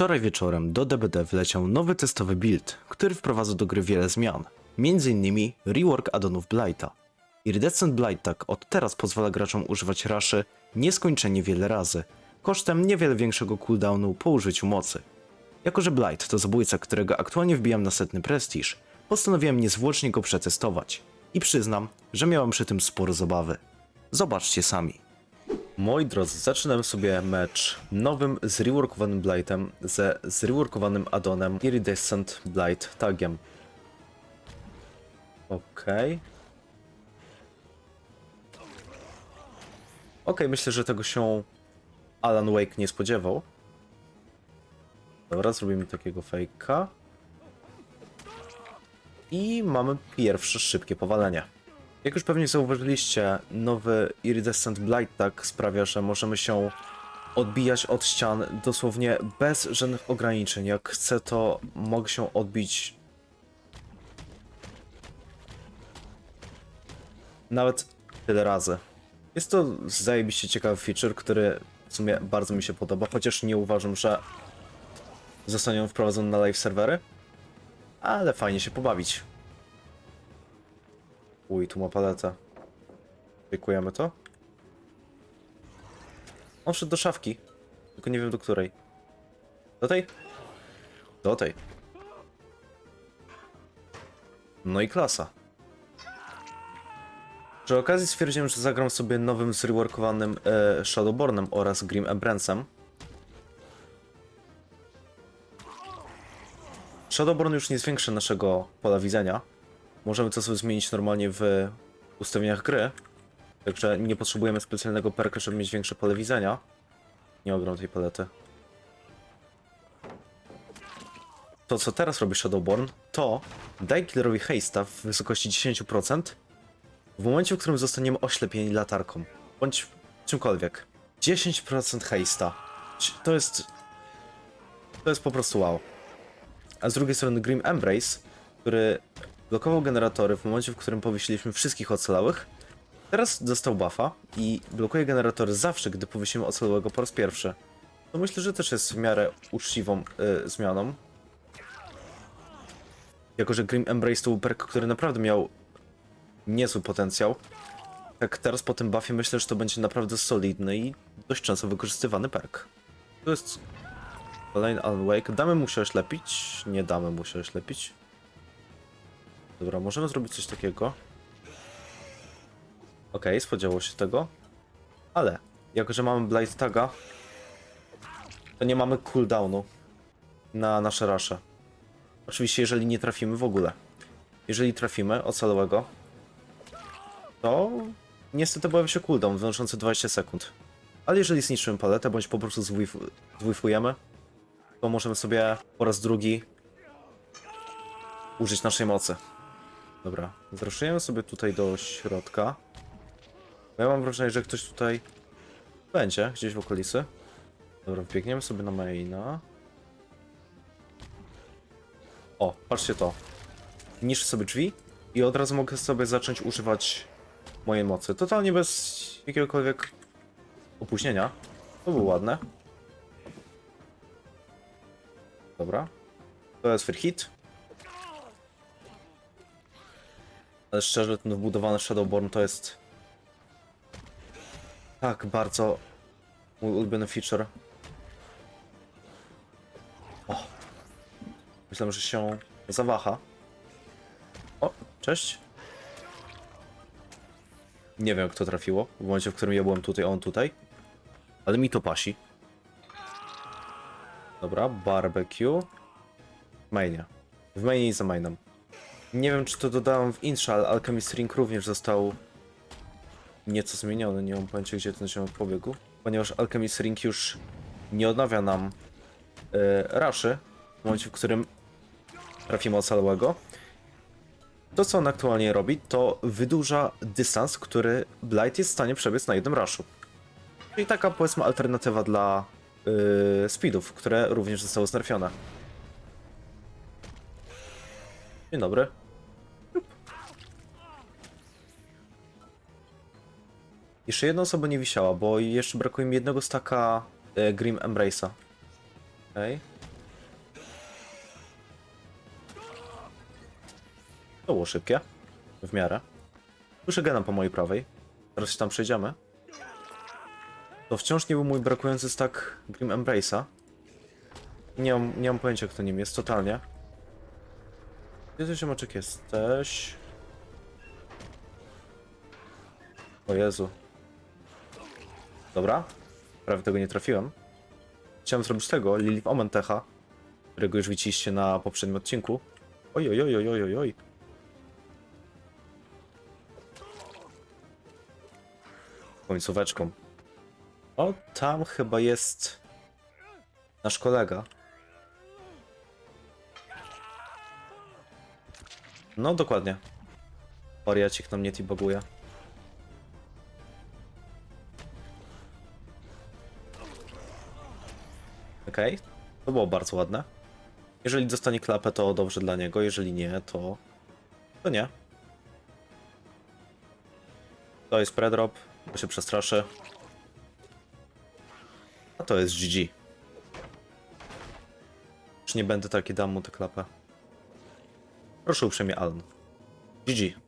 Wczoraj wieczorem do DBD wleciał nowy testowy build, który wprowadza do gry wiele zmian. Innymi rework addonów Blighta. Iridescent Blight tak od teraz pozwala graczom używać raszy nieskończenie wiele razy, kosztem niewiele większego cooldownu po użyciu mocy. Jako, że Blight to zabójca, którego aktualnie wbijam na setny prestiż, postanowiłem niezwłocznie go przetestować. I przyznam, że miałem przy tym sporo zabawy. Zobaczcie sami. Moi drodzy, zaczynamy sobie mecz nowym zreworkowanym Blightem ze zreworkowanym addonem Iridescent Blight tagiem. Okej. Okej, myślę, że tego się Alan Wake nie spodziewał. Dobra, zrobimy takiego fejka. I mamy pierwsze szybkie powalenie. Jak już pewnie zauważyliście, nowy Iridescent Blight tak sprawia, że możemy się odbijać od ścian dosłownie bez żadnych ograniczeń. Jak chcę, to mogę się odbić nawet tyle razy. Jest to zajebiście ciekawy feature, który w sumie bardzo mi się podoba, chociaż nie uważam, że zostanie on wprowadzony na live serwery, ale fajnie się pobawić. Uj, tu ma paletę. Dziękujemy to. On wszedł do szafki, tylko nie wiem do której. Do tej? Do tej. No i klasa. Przy okazji stwierdziłem, że zagram sobie nowym zreworkowanym e, Shadowbornem oraz Grim Embrancem. Shadowborn już nie zwiększy naszego pola widzenia. Możemy to sobie zmienić normalnie w ustawieniach gry. Także nie potrzebujemy specjalnego perka, żeby mieć większe pole widzenia. Nie ogram tej palety. To, co teraz robi Shadowborn, to daj killerowi haste'a w wysokości 10% w momencie, w którym zostaniemy oślepieni latarką, bądź czymkolwiek. 10% haste'a. To jest... To jest po prostu wow. A z drugiej strony Grim Embrace, który blokował generatory w momencie, w którym powiesiliśmy wszystkich ocalałych, teraz dostał buffa i blokuje generatory zawsze, gdy powiesimy ocalałego po raz pierwszy. To myślę, że też jest w miarę uczciwą y, zmianą. Jako, że Grim Embrace to był perk, który naprawdę miał niezły potencjał. Tak teraz po tym buffie myślę, że to będzie naprawdę solidny i dość często wykorzystywany perk. To jest kolejny Alan Wake. Damy mu się oślepić? Nie damy mu się oślepić. Dobra, możemy zrobić coś takiego. Okej, spodziewało się tego. Ale, jako że mamy Blight Taga, to nie mamy cooldownu na nasze rasze. Oczywiście, jeżeli nie trafimy w ogóle. Jeżeli trafimy ocalałego, to niestety pojawia się cooldown wynoszący 20 sekund. Ale jeżeli zniszczymy paletę, bądź po prostu zwif- zwifujemy, to możemy sobie po raz drugi użyć naszej mocy. Dobra, zraszujemy sobie tutaj do środka. Ja mam wrażenie, że ktoś tutaj będzie, gdzieś w okolicy. Dobra, wbiegniemy sobie na maina. O, patrzcie to. Niszczę sobie drzwi i od razu mogę sobie zacząć używać mojej mocy. Totalnie bez jakiegokolwiek opóźnienia. To było ładne. Dobra. To jest free hit. Ale szczerze, ten wbudowany Shadowborn to jest tak bardzo mój ulubiony feature. O. Myślałem, że się zawaha. O, cześć. Nie wiem, jak to trafiło. W momencie, w którym ja byłem tutaj, on tutaj. Ale mi to pasi. Dobra, barbecue. Mainie. W mainie i za mainem. Nie wiem, czy to dodałem w intrze, ale Alchemist Ring również został nieco zmieniony. Nie mam pojęcia, gdzie ten się pobiegł. Ponieważ Alchemist Ring już nie odnawia nam yy, raszy w momencie, w którym trafimy ocalałego. To, co on aktualnie robi, to wydłuża dystans, który Blight jest w stanie przebiec na jednym rushu. Czyli taka, powiedzmy, alternatywa dla yy, speedów, które również zostały znerfione. Dzień dobry. Jeszcze jedna osoba nie wisiała, bo jeszcze brakuje mi jednego staka e, Grim Embrace'a. Okej. Okay. To było szybkie. W miarę. Słyszę gena po mojej prawej. Teraz się tam przejdziemy. To wciąż nie był mój brakujący stack Grim Embrace'a. Nie mam, nie mam pojęcia kto nim jest, totalnie. Gdzie ty Szymaczek jesteś? O Jezu, Dobra. Prawie tego nie trafiłem. Chciałem zrobić tego, Lilith Omen Techa, którego już widzieliście na poprzednim odcinku. Oj, oj, oj, oj, oj, oj. Końcóweczką. O, tam chyba jest nasz kolega. No, dokładnie. Oriacik nam nie tiboguje. Okej, to było bardzo ładne. Jeżeli dostanie klapę, to dobrze dla niego, jeżeli nie, to... to nie. To jest predrop, bo się przestraszy. A to jest GG. Już nie będę taki dam mu tę klapę. Proszę uprzejmie, Alan. GG.